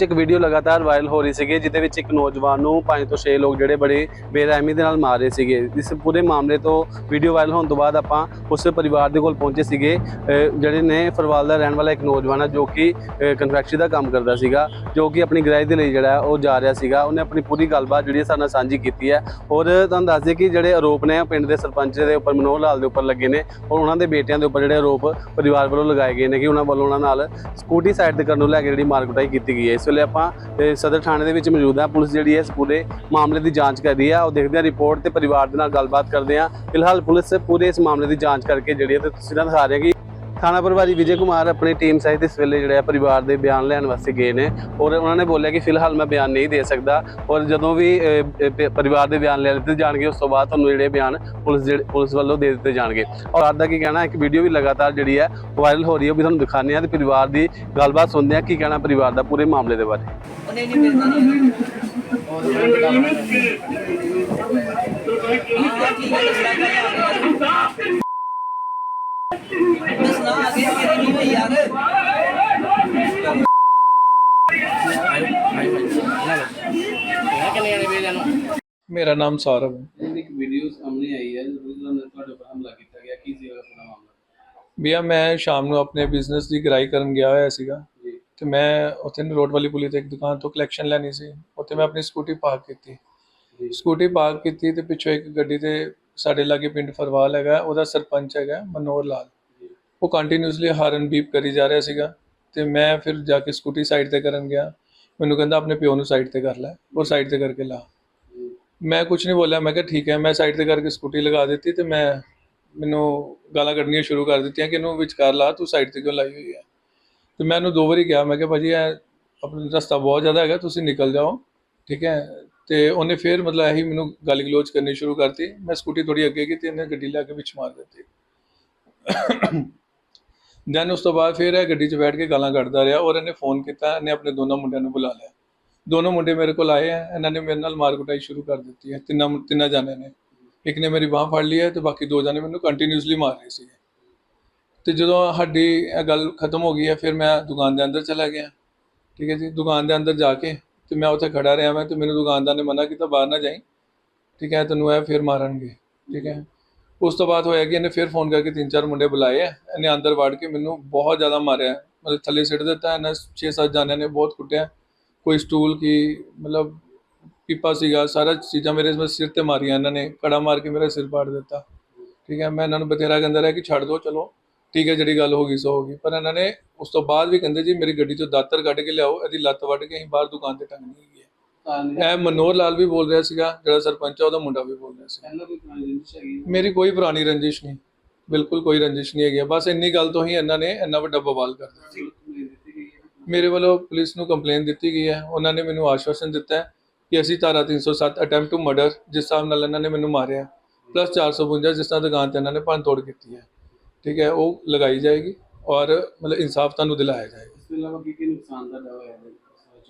ਵਿੱਚ ਇੱਕ ਵੀਡੀਓ ਲਗਾਤਾਰ ਵਾਇਰਲ ਹੋ ਰਹੀ ਸੀਗੀ, ਜਿਹਦੇ ਵਿੱਚ ਇੱਕ ਨੌਜਵਾਨ ਨੂੰ ਪੰਜ ਤੋਂ 6 ਲੋਕ ਜਿਹੜੇ ਬੜੇ ਬੇਰਹਿਮੀ ਦੇ ਨਾਲ ਮਾਰ ਰਹੇ ਸੀਗੇ। ਇਸ ਪੂਰੇ ਮਾਮਲੇ ਤੋਂ ਵੀਡੀਓ ਵਾਇਰਲ ਹੋਣ ਤੋਂ ਬਾਅਦ ਆਪਾਂ ਉਸ ਪਰਿਵਾਰ ਦੇ ਕੋਲ ਪਹੁੰਚੇ ਸੀਗੇ। ਜਿਹੜੇ ਨੇ ਫਰਵਾਲ ਦਾ ਰਹਿਣ ਵਾਲਾ ਇੱਕ ਨੌਜਵਾਨ ਹੈ ਜੋ ਕਿ ਕਨਫੈਕਸ਼ਨਰੀ ਦਾ ਕੰਮ ਕਰਦਾ ਸੀਗਾ, ਜੋ ਕਿ ਆਪਣੀ ਗ੍ਰਹਿ ਦੇ ਲਈ ਜਿਹੜਾ ਉਹ ਜਾ ਰਿਹਾ ਸੀਗਾ। ਉਹਨੇ ਆਪਣੀ ਪੂਰੀ ਗੱਲਬਾਤ ਜਿਹੜੀ ਹੈ ਸਾਡੇ ਨਾਲ ਸਾਂਝੀ ਕੀਤੀ ਹੈ। ਔਰ ਤੁਹਾਨੂੰ ਦੱਸ ਦਈਏ ਕਿ ਜਿਹੜੇ ਆਰੋਪ ਨੇ, ਪਿੰਡ ਦੇ ਸਰਪੰਚ ਦੇ ਉੱਪਰ, ਮਨੋਹਰ ਲਾਲ ਦੇ ਉੱਪਰ ਲੱਗੇ ਨੇ, ਔਰ ਉਹਨਾਂ ਦੇ ਬੇਟਿਆਂ ਦੇ ਉੱਪਰ ਜਿਹੜੇ ਆਰੋਪ ਪਰਿਵਾਰ ਵੱਲੋਂ ਲਗਾਏ ਗਏ ਨੇ ਕਿ ਉਹਨਾਂ ਵੱਲੋਂ ਉਹਨਾਂ ਨਾਲ ਸਕੂਟੀ ਸਾਈਡ ਤੇ ਕਰਨ ਨੂੰ ਲੈ ਕੇ ਜਿਹੜੀ ਮਾਰਕੁਟਾਈ ਕੀਤੀ ਗਈ ਹੈ। ਇਸ ਵੇਲੇ ਆਪਾਂ ਸਦਰ ਥਾਣੇ ਦੇ ਵਿੱਚ ਮੌਜੂਦ ਹਾਂ। ਪੁਲਿਸ ਜਿਹੜੀ ਹੈ ਇਸ ਪੂਰੇ ਮਾਮਲੇ ਦੀ ਜਾਂਚ ਕਰ ਰਹੀ ਹੈ। ਉਹ ਦੇਖਦੇ ਹਾਂ ਰਿਪੋਰਟ ਤੇ ਪਰਿਵਾਰ ਦੇ ਨਾਲ ਗੱਲਬਾਤ ਕਰਦੇ ਹਾਂ। ਫਿਲਹਾਲ ਪੁਲਿਸ ਪੂਰੇ ਇਸ ਮਾਮਲੇ ਦੀ ਜਾਂਚ ਕਰਕੇ ਜਿਹੜੀ ਹੈ, ਤੇ ਤਸਵੀਰਾਂ ਦਿਖਾ ਰਹੀ ਹੈ ਕਿ ਥਾਣਾ ਪ੍ਰਭਾਰੀ ਵਿਜੇ ਕੁਮਾਰ ਆਪਣੀ ਟੀਮ ਸਹਿਤ ਇਸ ਵੇਲੇ ਜਿਹੜੇ ਪਰਿਵਾਰ ਦੇ ਬਿਆਨ ਲੈਣ ਵਾਸਤੇ ਗਏ ਨੇ ਔਰ ਉਹਨਾਂ ਨੇ ਬੋਲਿਆ ਕਿ ਫਿਲਹਾਲ ਮੈਂ ਬਿਆਨ ਨਹੀਂ ਦੇ ਸਕਦਾ ਔਰ ਜਦੋਂ ਵੀ ਪਰਿਵਾਰ ਦੇ ਬਿਆਨ ਲੈ ਲਿੱਤੇ ਜਾਣਗੇ ਉਸ ਤੋਂ ਬਾਅਦ ਤੁਹਾਨੂੰ ਜਿਹੜੇ ਬਿਆਨ ਪੁਲਿਸ ਜਿਹੜੇ ਪੁਲਿਸ ਵੱਲੋਂ ਦੇ ਦਿੱਤੇ ਜਾਣਗੇ। ਔਰ ਅੱਜ ਦਾ ਕੀ ਕਹਿਣਾ ਇੱਕ ਵੀਡੀਓ ਵੀ ਲਗਾਤਾਰ ਜਿਹੜੀ ਹੈ ਵਾਇਰਲ ਹੋ ਰਹੀ ਹੈ ਉਹ ਵੀ ਤੁਹਾਨੂੰ ਦਿਖਾਉਂਦੇ ਆ ਤੇ ਪਰਿਵਾਰ ਦੀ ਗੱਲਬਾਤ ਸੁਣਦੇ ਆ ਕੀ ਕਹਿਣਾ ਪਰਿਵਾਰ ਦਾ ਪੂਰੇ ਮਾਮਲੇ ਦੇ ਬਾਰੇ? ਉਹਨੇ ਨਹੀਂ ਮਿਲਦਾ ਨਹੀਂ ਹਾਂ ਠੀਕ ਹੈ ਦੱਸਣਾ ਦੱਸਣਾ ਅੱਗੇ ਅੱਗੇ ਨਹੀਂ ਹੋਈ ਯਾਰ ਮੇਰਾ ਨਾਮ ਸੌਰਵ ਹੈ। ਇੱਕ ਵੀਡੀਓ ਸਾਹਮਣੇ ਆਈ ਹੈ ਤੁਹਾਡੇ ਉੱਪਰ ਹਮਲਾ ਕੀਤਾ ਗਿਆ। ਕੀ ਸੀਗਾ ਪੂਰਾ ਮਾਮਲਾ? ਭਈਆ ਮੈਂ ਸ਼ਾਮ ਨੂੰ ਆਪਣੇ ਬਿਜ਼ਨਸ ਦੀ ਗ੍ਰਾਈ ਕਰਨ ਗਿਆ ਹੋਇਆ ਸੀਗਾ। ਤੇ ਮੈਂ ਉੱਥੇ ਨਾ ਰੋਡ ਵਾਲੀ ਪੁਲੀ ਤੇ ਇੱਕ ਦੁਕਾਨ ਤੋਂ ਕਲੈਕਸ਼ਨ ਲੈਣੀ ਸੀ। ਉੱਥੇ ਮੈਂ ਆਪਣੀ ਸਕੂਟੀ ਪਾਰਕ ਕੀਤੀ। ਸਕੂਟੀ ਪਾਰਕ ਕੀਤੀ ਤੇ ਪਿੱਛੋਂ ਇੱਕ ਗੱਡੀ ਤੇ ਸਾਡੇ ਲਾਗੇ ਪਿੰਡ ਫਰਵਾਲ ਹੈਗਾ ਉਹਦਾ ਸਰਪੰਚ ਹੈਗਾ ਮਨੋਹਰ ਲਾਲ। ਉਹ ਕੰਟੀਨਿਊਸਲੀ ਹਾਰਨ ਬੀਪ ਕਰੀ ਜਾ ਰਿਹਾ ਸੀਗਾ ਤੇ ਮੈਂ ਫਿਰ ਜਾ ਕੇ ਸਕੂਟੀ ਸਾਈਡ ਤੇ ਕਰਨ ਗਿਆ। ਮੈਨੂੰ ਕਹਿੰਦਾ, ਆਪਣੇ ਪਿਓ ਨੂੰ ਸਾਈਡ ਤੇ ਕਰ ਲੈ, ਉਹ ਸਾਈਡ ਤੇ ਕਰਕੇ ਲਾ। ਮੈਂ ਕੁਝ ਨਹੀਂ ਬੋਲਿਆ, ਮੈਂ ਕਿਹਾ, ਠੀਕ ਹੈ। ਮੈਂ ਸਾਈਡ ਤੇ ਕਰਕੇ ਸਕੂਟੀ ਲਗਾ ਦਿੱਤੀ ਤੇ ਮੈਂ ਮੈਨੂੰ ਗਾਲਾਂ ਕੱਢਣੀਆਂ ਸ਼ੁਰੂ ਕਰ ਦਿੱਤੀਆਂ ਕਿ ਇਹਨੂੰ ਵਿਚਕਾਰ ਲਾ, ਤੂੰ ਸਾਈਡ ਤੇ ਕਿਉਂ ਲਾਈ ਹੋਈ ਹੈ? ਤੇ ਮੈਂ ਉਹਨੂੰ ਦੋ ਵਾਰੀ ਕਿਹਾ, ਮੈਂ ਕਿਹਾ, ਭਾਜੀ, ਇਹ ਆਪਣਾ ਰਸਤਾ ਬਹੁਤ ਜ਼ਿਆਦਾ ਹੈਗਾ, ਤੁਸੀਂ ਨਿਕਲ ਜਾਓ। ਠੀਕ ਹੈ? ਤੇ ਉਹਨੇ ਫਿਰ ਮਤਲਬ ਇਹੀ ਮੈਨੂੰ ਗਾਲੀ ਗਲੋਚ ਕਰਨੀ ਸ਼ੁਰੂ ਕਰਤੀ। ਮੈਂ ਸਕੂਟੀ ਥੋੜੀ ਅੱਗੇ ਕੀਤੀ, ਇਹਨੇ ਗੱਡੀ ਲਿਆ ਕੇ ਵਿੱਚ ਮਾਰ ਦਿੱਤੀ। ਦੈਨ ਉਸ ਤੋਂ ਬਾਅਦ ਫਿਰ ਇਹ ਗੱਡੀ 'ਚ ਬੈਠ ਕੇ ਗਾਲਾਂ ਕੱਢਦਾ ਰਿਹਾ ਔਰ ਇਹਨੇ ਫੋਨ ਕੀਤਾ, ਇਹਨੇ ਆਪਣੇ ਦੋਨੋਂ ਮੁੰਡਿਆਂ ਨੂੰ ਬੁਲਾ ਲਿਆ। ਦੋਨੋਂ ਮੁੰਡੇ ਮੇਰੇ ਕੋਲ ਆਏ ਆ, ਇਹਨਾਂ ਨੇ ਮੇਰੇ ਨਾਲ ਮਾਰ ਕੁਟਾਈ ਸ਼ੁਰੂ ਕਰ ਦਿੱਤੀ ਹੈ। ਤਿੰਨਾਂ ਤਿੰਨਾਂ ਜਾਣੇ ਨੇ। ਇੱਕ ਨੇ ਮੇਰੀ ਬਾਹ ਫੜ ਲਈ ਹੈ ਤੇ ਬਾਕੀ ਦੋ ਜਾਣੇ ਮੈਨੂੰ ਕੰਟੀਨਿਊਸਲੀ ਮਾਰ ਰਹੇ ਸੀਗੇ। ਤੇ ਜਦੋਂ ਸਾਡੀ ਇਹ ਗੱਲ ਖਤਮ ਹੋ ਗਈ ਹੈ, ਫਿਰ ਮੈਂ ਦੁਕਾਨ ਦੇ ਅੰਦਰ ਚਲਾ ਗਿਆ। ਠੀਕ ਹੈ ਜੀ, ਦੁਕਾਨ ਦੇ ਅੰਦਰ ਜਾ ਕੇ ਤੇ ਮੈਂ ਉੱਥੇ ਖੜਾ ਰਿਹਾ ਮੈਂ ਤੇ ਮੈਨੂੰ ਦੁਕਾਨਦਾਰ ਨੇ ਮਨਾ ਕੀਤਾ, ਬਾਹਰ ਨਾ ਜਾਈ। ਠੀਕ ਹੈ, ਤੈਨੂੰ ਇਹ ਫਿਰ ਮਾਰਨਗੇ। ਠੀਕ ਹੈ। ਉਸ ਤੋਂ ਬਾਅਦ ਹੋਇਆ ਕਿ ਇਹਨੇ ਫਿਰ ਫੋਨ ਕਰਕੇ ਤਿੰਨ ਚਾਰ ਮੁੰਡੇ ਬੁਲਾਏ ਆ। ਇਹਨੇ ਅੰਦਰ ਵੜ ਕੇ ਮੈਨੂੰ ਬਹੁਤ ਜ਼ਿਆਦਾ ਮਾਰਿਆ। ਮਤਲਬ ਥੱਲੇ ਸਿੱਟ ਦਿੱਤਾ, ਇਹਨਾਂ 6-7 ਜਾਣਿਆਂ ਨੇ ਬਹੁਤ ਕੁੱਟਿਆ। ਕੋਈ ਸਟੂਲ ਕੀ, ਮਤਲਬ ਪੀਪਾ ਸੀਗਾ, ਸਾਰਾ ਚੀਜ਼ਾਂ ਮੇਰੇ ਇਸ ਸਿਰ ਤੇ ਮਾਰੀਆਂ ਇਹਨਾਂ ਨੇ। ਕੜਾ ਮਾਰ ਕੇ ਮੇਰਾ ਸਿਰ ਪਾੜ ਦਿੱਤਾ। ਠੀਕ ਹੈ, ਮੈਂ ਇਹਨਾਂ ਨੂੰ ਬਥੇਰਾ ਕਹਿੰਦਾ ਰਿਹਾ ਕਿ ਛੱਡ ਦਿਓ ਚਲੋ। ਠੀਕ ਹੈ, ਜਿਹੜੀ ਗੱਲ ਹੋ ਗਈ, ਸੋ ਹੋ ਗਈ। ਪਰ ਇਹਨਾਂ ਨੇ ਉਸ ਤੋਂ ਬਾਅਦ ਵੀ ਕਹਿੰਦੇ ਜੀ, ਮੇਰੀ ਗੱਡੀ ਚੋਂ ਦਾਤਰ ਕੱਢ ਕੇ ਲਿਆਓ, ਇਹਦੀ ਲੱਤ ਵੱਢ ਕੇ ਅਸੀਂ ਬਾਹਰ ਦੁਕਾਨ ਤੇ ਟੰਗਣੀ ਹੈ ਇਹ ਮਨੋਹਰ ਲਾਲ ਵੀ ਬੋਲ ਰਿਹਾ ਸੀਗਾ ਜਿਹੜਾ ਸਰਪੰਚ ਆ ਉਹਦਾ ਮੁੰਡਾ ਵੀ ਬੋਲ ਰਿਹਾ ਸੀ। ਪਹਿਲਾਂ ਕੋਈ ਪੁਰਾਣੀ ਜਿੰਦਗੀ ਹੈਗੀ ਮੇਰੀ ਕੋਈ ਪੁਰਾਣੀ ਰੰਜਿਸ਼ ਨਹੀਂ। ਬਿਲਕੁਲ ਕੋਈ ਰੰਜਿਸ਼ ਨਹੀਂ ਹੈਗੀ ਬਸ ਇੰਨੀ ਗੱਲ ਤੋਂ ਹੀ ਇਹਨਾਂ ਨੇ ਇੰਨਾ ਵੱਡਾ ਬਵਾਲ ਕਰ ਦਿੱਤਾ। ਮੇਰੇ ਵੱਲੋਂ ਪੁਲਿਸ ਨੂੰ ਕੰਪਲੇਨ ਦਿੱਤੀ ਗਈ ਹੈ। ਉਹਨਾਂ ਨੇ ਮੈਨੂੰ ਆਸ਼ਵਾਸਨ ਦਿੱਤਾ ਹੈ ਕਿ ਅਸੀਂ ਧਾਰਾ 307 ਅਟੈਂਪਟ ਟੂ ਮਰਡਰ ਜਿਸ ਹਿਸਾਬ ਨਾਲ ਇਹਨਾਂ ਨੇ ਮੈਨੂੰ ਮਾਰਿਆ ਪਲੱਸ 452 ਜਿਸ ਤਰ੍ਹਾਂ ਦੁਕਾਨ ਤੇ ਇਹਨਾਂ ਨੇ ਭੰਨ ਤੋੜ ਕੀਤੀ ਹੈ। ਠੀਕ ਹੈ ਉਹ ਲਗਾਈ ਜਾਏਗੀ ਔਰ ਮਤਲਬ ਇਨਸਾਫ ਤੁਹਾਨੂੰ ਦਿਲਾਇਆ ਜਾਏਗਾ। ਇਸ ਤੋਂ ਇਲਾਵਾ ਕੀ ਕੀ ਨੁਕਸਾਨ ਦਾ ਹੋਇਆ ਹੈ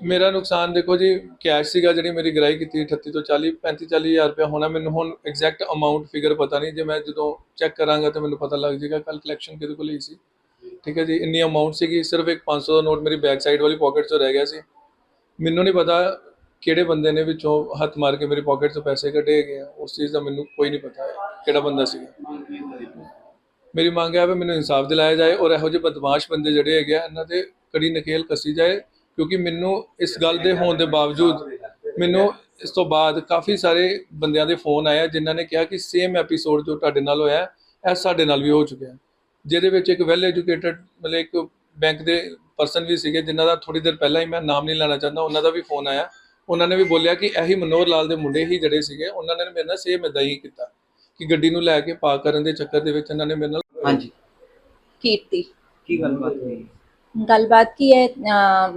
ਮੇਰਾ ਨੁਕਸਾਨ ਦੇਖੋ ਜੀ ਕੈਸ਼ ਸੀਗਾ ਜਿਹੜੀ ਮੇਰੀ ਗ੍ਰਾਈ ਕੀਤੀ 38 ਤੋਂ 40 35 40 ਹਜ਼ਾਰ ਰੁਪਇਆ ਹੋਣਾ ਮੈਨੂੰ ਹੁਣ ਐਗਜ਼ੈਕਟ ਅਮਾਉਂਟ ਫਿਗਰ ਪਤਾ ਨਹੀਂ, ਜੇ ਮੈਂ ਜਦੋਂ ਚੈੱਕ ਕਰਾਂਗਾ ਤਾਂ ਮੈਨੂੰ ਪਤਾ ਲੱਗ ਜਾਏਗਾ ਕੱਲ ਕਲੈਕਸ਼ਨ ਕਿਹਦੇ ਕੋਲ ਹੀ ਸੀ। ਠੀਕ ਹੈ ਜੀ, ਇੰਨੀ ਅਮਾਉਂਟ ਸੀਗੀ, ਸਿਰਫ ਇੱਕ 500 ਦਾ ਨੋਟ ਮੇਰੀ ਬੈਕ ਸਾਈਡ ਵਾਲੀ ਪਾਕਟ 'ਚੋਂ ਰਹਿ ਗਿਆ ਸੀ। ਮੈਨੂੰ ਨਹੀਂ ਪਤਾ ਕਿਹੜੇ ਬੰਦੇ ਨੇ ਵਿੱਚੋਂ ਹੱਥ ਮਾਰ ਕੇ ਮੇਰੀ ਪਾਕਟ 'ਚੋਂ ਪੈਸੇ ਕੱਢੇ ਗਏ ਆ, ਉਸ ਚੀਜ਼ ਦਾ ਮੈਨੂੰ ਕੋਈ ਨਹੀਂ ਪਤਾ ਕਿਹੜਾ ਬੰਦਾ ਸੀਗਾ। ਮੇਰੀ ਮੰਗ ਹੈ ਵੀ ਮੈਨੂੰ ਇਨਸਾਫ ਦਿਲਾਇਆ ਜਾਏ ਔਰ ਇਹੋ ਜਿਹੇ ਬਦਮਾਸ਼ ਬੰਦੇ ਜਿਹੜੇ ਹੈਗੇ ਆ, ਇਹਨਾਂ ਤੇ ਕੜੀ ਨਕੇਲ ਕੱਸੀ ਜਾਏ। ਕਿਉਂਕਿ ਮੈਨੂੰ ਇਸ ਗੱਲ ਦੇ ਹੋਣ ਦੇ ਬਾਵਜੂਦ ਮੈਨੂੰ ਇਸ ਤੋਂ ਬਾਅਦ ਕਾਫੀ ਸਾਰੇ ਬੰਦਿਆਂ ਦੇ ਫੋਨ ਆਏ ਜਿਨ੍ਹਾਂ ਨੇ ਕਿਹਾ ਕਿ ਸੇਮ ਐਪੀਸੋਡ ਜੋ ਤੁਹਾਡੇ ਨਾਲ ਹੋਇਆ ਇਹ ਸਾਡੇ ਨਾਲ ਵੀ ਹੋ ਚੁੱਕਿਆ ਹੈ। ਜਿਹਦੇ ਵਿੱਚ ਇੱਕ ਵੈਲ ਐਜੂਕੇਟਡ ਮਤਲਬ ਇੱਕ ਬੈਂਕ ਦੇ ਪਰਸਨ ਵੀ ਸੀਗੇ ਜਿਨ੍ਹਾਂ ਦਾ ਥੋੜੀ ਦੇਰ ਪਹਿਲਾਂ ਹੀ ਮੈਂ ਨਾਮ ਨਹੀਂ ਲੈਣਾ ਚਾਹੁੰਦਾ ਉਹਨਾਂ ਦਾ ਵੀ ਫੋਨ ਆਇਆ। ਉਹਨਾਂ ਨੇ ਵੀ ਬੋਲਿਆ ਕਿ ਇਹੀ ਮਨੋਹਰ ਲਾਲ ਦੇ ਮੁੰਡੇ ਹੀ ਜਿਹੜੇ ਸੀਗੇ ਉਹਨਾਂ ਨੇ ਮੇਰੇ ਨਾਲ ਸੇਮ ਇਦਾਂ ਹੀ ਕੀਤਾ ਕਿ ਗੱਡੀ ਨੂੰ ਲੈ ਕੇ ਪਾਰਕ ਕਰਨ ਦੇ ਚੱਕਰ ਦੇ ਵਿੱਚ ਇਹਨਾਂ ਨੇ ਮੇਰੇ ਨਾਲ ਹਾਂਜੀ। ਕੀਰਤੀ। ਕੀ ਗੱਲਬਾਤ ਹੋਈ? ਗੱਲਬਾਤ ਕੀ ਹੈ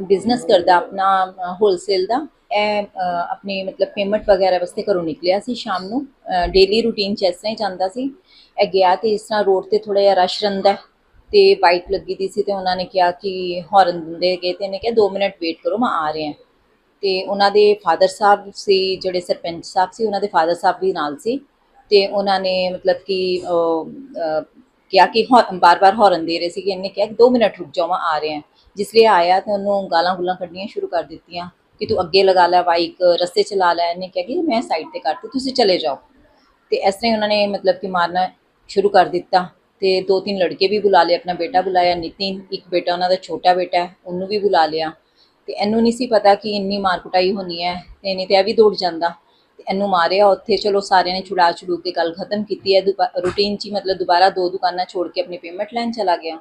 ਬਿਜ਼ਨਸ ਕਰਦਾ ਆਪਣਾ ਹੋਲਸੇਲ ਦਾ। ਇਹ ਅ, ਆਪਣੀ ਮਤਲਬ ਪੇਮੈਂਟ ਵਗੈਰਾ ਵਾਸਤੇ ਘਰੋਂ ਨਿਕਲਿਆ ਸੀ ਸ਼ਾਮ ਨੂੰ। ਡੇਲੀ ਰੂਟੀਨ ਚ ਇਸ ਤਰ੍ਹਾਂ ਹੀ ਜਾਂਦਾ ਸੀ। ਇਹ ਗਿਆ ਤੇ ਇਸ ਤਰ੍ਹਾਂ ਰੋਡ ਤੇ ਥੋੜਾ ਜਿਹਾ ਰਸ਼ ਰਹਿੰਦਾ ਹੈ ਤੇ ਬਾਈਕ ਲੱਗੀ ਦੀ ਸੀ ਤੇ ਉਹਨਾਂ ਨੇ ਕਿਹਾ ਕਿ ਹਾਰਨ ਦਿੰਦੇ ਗਏ ਤੇ ਇਹਨੇ ਕਿਹਾ 2 ਮਿੰਟ ਵੇਟ ਕਰੋ ਮੈਂ ਆ ਰਿਹਾ ਤੇ ਉਹਨਾਂ ਦੇ ਫਾਦਰ ਸਾਹਿਬ ਸੀ ਜਿਹੜੇ ਸਰਪੰਚ ਸਾਹਿਬ ਸੀ ਉਹਨਾਂ ਦੇ ਫਾਦਰ ਸਾਹਿਬ ਵੀ ਨਾਲ ਸੀ। ਤੇ ਉਹਨਾਂ ਨੇ ਮਤਲਬ ਕਿ ਕਿਹਾ ਕਿ ਬਾਰ-ਬਾਰ ਹੌਰਨ ਦੇ ਰਹੇ ਸੀ ਕਿ ਇਹਨੇ ਕਿਹਾ ਕਿ 2 ਮਿੰਟ ਰੁਕ ਜਾਓ, ਮੈਂ ਆ ਰਹੇ। ਹਾਂ ਜਿਸ ਲਈ ਆਇਆ ਤੇ ਉਹਨੂੰ ਗਾਲਾਂ ਗੁਲਾਂ ਕੱਢਣੀਆਂ ਸ਼ੁਰੂ ਕਰ ਦਿੱਤੀਆਂ ਕਿ ਤੂੰ ਅੱਗੇ ਲਗਾ ਲੈ, ਬਾਈਕ ਰਸਤੇ ਚਲਾ ਲੈ ਇਹਨੇ ਕਿਹਾ ਕਿ ਮੈਂ ਸਾਈਡ ਤੇ ਕਰਤੀ ਤੁਸੀਂ ਚਲੇ ਜਾਓ। ਤੇ ਇਸ ਤਰ੍ਹਾਂ ਹੀ ਉਹਨਾਂ ਨੇ ਮਤਲਬ ਕਿ ਮਾਰਨਾ ਸ਼ੁਰੂ ਕਰ ਦਿੱਤਾ। ਤੇ ਦੋ ਤਿੰਨ ਲੜਕੇ ਵੀ ਬੁਲਾ ਲਏ, ਆਪਣਾ ਬੇਟਾ ਬੁਲਾਇਆ, ਨਿਤਿਨ, ਇੱਕ ਬੇਟਾ ਉਹਨਾਂ ਦਾ ਛੋਟਾ ਬੇਟਾ ਹੈ, ਉਹਨੂੰ ਵੀ ਬੁਲਾ ਲਿਆ। ਤੇ ਇਹਨੂੰ ਨਹੀਂ ਸੀ ਪਤਾ ਕਿ ਇੰਨੀ ਮਾਰ ਕੁਟਾਈ ਹੋਣੀ ਹੈ, ਤੇ ਨਹੀਂ ਤੇ ਇਹ ਵੀ ਦੌੜ ਜਾਂਦਾ। ਇਹਨੂੰ ਮਾਰਿਆ, ਉੱਥੇ ਚਲੋ ਸਾਰਿਆਂ ਨੇ ਛੁੜਾ ਛੁਡੂ ਕੇ ਗੱਲ ਖਤਮ ਕੀਤੀ ਹੈ ਰੂਟੀਨ 'ਚ ਹੀ ਮਤਲਬ ਦੁਬਾਰਾ ਦੋ ਦੁਕਾਨਾਂ ਛੋੜ ਕੇ ਆਪਣੀ ਪੇਮੈਂਟ ਲੈਣ ਚਲਾ ਗਿਆ।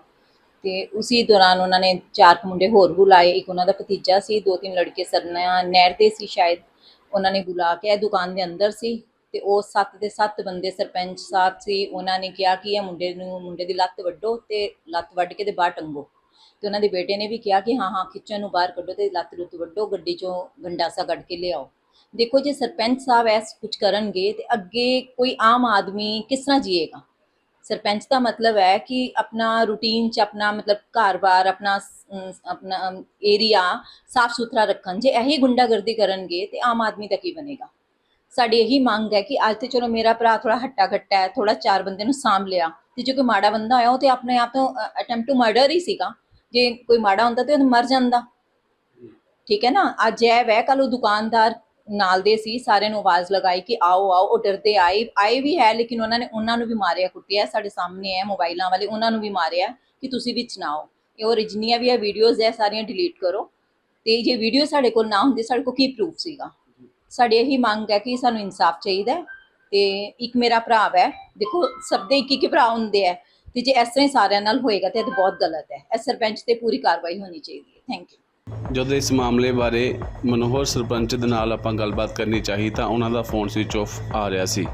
ਤੇ ਉਸੇ ਦੌਰਾਨ ਉਹਨਾਂ ਨੇ ਚਾਰ ਕੁ ਮੁੰਡੇ ਹੋਰ ਬੁਲਾਏ ਇੱਕ ਉਹਨਾਂ ਦਾ ਭਤੀਜਾ ਸੀ, ਦੋ ਤਿੰਨ ਲੜਕੇ ਸਰਨਾ ਨਹਿਰ ਤੇ ਸੀ ਸ਼ਾਇਦ, ਉਹਨਾਂ ਨੇ ਬੁਲਾ ਕੇ ਇਹ ਦੁਕਾਨ ਦੇ ਅੰਦਰ ਸੀ ਤੇ ਉਹ ਸੱਤ ਦੇ ਸੱਤ ਬੰਦੇ ਸਰਪੰਚ ਸਾਹਿਬ ਸੀ, ਉਹਨਾਂ ਨੇ ਕਿਹਾ ਕਿ ਇਹ ਮੁੰਡੇ ਨੂੰ, ਮੁੰਡੇ ਦੀ ਲੱਤ ਵੱਢੋ ਤੇ ਲੱਤ ਵੱਢ ਕੇ ਤੇ ਬਾਹਰ ਟੰਗੋ। ਤੇ ਉਹਨਾਂ ਦੇ ਬੇਟੇ ਨੇ ਵੀ ਕਿਹਾ ਕਿ ਹਾਂ ਹਾਂ, ਖਿੱਚਣ ਨੂੰ ਬਾਹਰ ਕੱਢੋ ਤੇ ਲੱਤ ਲੁੱਤ ਵੱਢੋ, ਗੱਡੀ ਚੋਂ ਗੰਡਾਸਾ ਕੱਢ ਕੇ ਲਿਆਓ। ਦੇਖੋ ਜੇ ਸਰਪੰਚ ਸਾਹਿਬ ਐਸ ਕੁਝ ਕਰਨਗੇ ਤੇ ਅੱਗੇ ਕੋਈ ਆਮ ਆਦਮੀ ਕਿਸ ਤਰ੍ਹਾਂ ਜੀਏਗਾ? ਸਰਪੰਚ ਦਾ ਮਤਲਬ ਹੈ ਕਿ ਆਪਣਾ ਰੂਟੀਨ ਚ ਆਪਣਾ ਮਤਲਬ ਘਰ-ਬਾਰ ਆਪਣਾ ਆਪਣਾ ਏਰੀਆ ਸਾਫ਼ ਸੁਥਰਾ ਰੱਖਣ। ਜੇ ਇਹੀ ਗੁੰਡਾਗਰਦੀ ਕਰਨਗੇ ਤੇ ਆਮ ਆਦਮੀ ਦਾ ਕੀ ਬਣੇਗਾ? ਸਾਡੀ ਇਹੀ ਮੰਗ ਹੈ ਕਿ ਅੱਜ ਤੇ ਚਲੋ ਮੇਰਾ ਭਰਾ ਥੋੜਾ ਹੱਟਾ ਘੱਟਾ ਹੈ ਥੋੜਾ ਚਾਰ ਬੰਦੇ ਨੂੰ ਸਾਂਭ ਲਿਆ ਤੇ ਜੇ ਕੋਈ ਮਾੜਾ ਬੰਦਾ ਹੋਇਆ ਉਹ ਤੇ ਆਪਣੇ ਆਪ ਤੋਂ ਅਟੈਂਪਟ ਟੂ ਮਰਡਰ ਹੀ ਸੀਗਾ। ਜੇ ਕੋਈ ਮਾੜਾ ਹੁੰਦਾ ਤੇ ਉਹ ਮਰ ਜਾਂਦਾ। ਠੀਕ ਹੈ ਨਾ? ਅੱਜ ਇਹ ਵੈ ਕੱਲ ਉਹ ਦੁਕਾਨਦਾਰ ਨਾਲ ਦੇ ਸੀ, ਸਾਰਿਆਂ ਨੂੰ ਆਵਾਜ਼ ਲਗਾਈ ਕਿ ਆਓ ਆਓ, ਉਹ ਡਰਦੇ ਆਏ ਆਏ ਵੀ ਹੈ, ਲੇਕਿਨ ਉਹਨਾਂ ਨੇ, ਉਹਨਾਂ ਨੂੰ ਵੀ ਮਾਰਿਆ, ਕੁੱਟਿਆ, ਸਾਡੇ ਸਾਹਮਣੇ ਹੈ, ਮੋਬਾਈਲਾਂ ਵਾਲੇ, ਉਹਨਾਂ ਨੂੰ ਵੀ ਮਾਰਿਆ ਕਿ ਤੁਸੀਂ ਵਿੱਚ ਨਾ ਆਓ ਇਹ ਉਹ ਜਿੰਨੀਆਂ ਵੀ ਆ ਵੀਡੀਓਜ਼ ਹੈ, ਸਾਰੀਆਂ ਡਿਲੀਟ ਕਰੋ। ਤੇ ਜੇ ਵੀਡੀਓ ਸਾਡੇ ਕੋਲ ਨਾ ਹੁੰਦੀ, ਸਾਡੇ ਕੋਲ ਕੀ ਪ੍ਰੂਫ ਸੀਗਾ? ਸਾਡੀ ਇਹੀ ਮੰਗ ਹੈ ਕਿ ਸਾਨੂੰ ਇਨਸਾਫ ਚਾਹੀਦਾ ਹੈ। ਤੇ ਇੱਕ ਮੇਰਾ ਭਰਾ ਹੈ ਦੇਖੋ, ਸਭ ਦੇ ਇੱਕ ਇੱਕ ਭਰਾ ਹੁੰਦੇ ਆ। ਤੇ ਜੇ ਇਸ ਤਰ੍ਹਾਂ ਹੀ ਸਾਰਿਆਂ ਨਾਲ ਹੋਏਗਾ ਤੇ ਇਹ ਤਾਂ ਬਹੁਤ ਗਲਤ ਹੈ। ਇਹ ਸਰਪੰਚ ਤੇ ਪੂਰੀ ਕਾਰਵਾਈ ਹੋਣੀ ਚਾਹੀਦੀ ਹੈ। ਥੈਂਕ ਯੂ ਜਦੋਂ ਇਸ ਮਾਮਲੇ ਬਾਰੇ ਮਨੋਹਰ ਸਰਪੰਚ ਦੇ ਨਾਲ ਆਪਾਂ ਗੱਲਬਾਤ ਕਰਨੀ ਚਾਹੀ ਤਾਂ ਉਹਨਾਂ ਦਾ ਫੋਨ ਸਵਿਚ ਆਫ ਆ ਰਿਹਾ ਸੀ।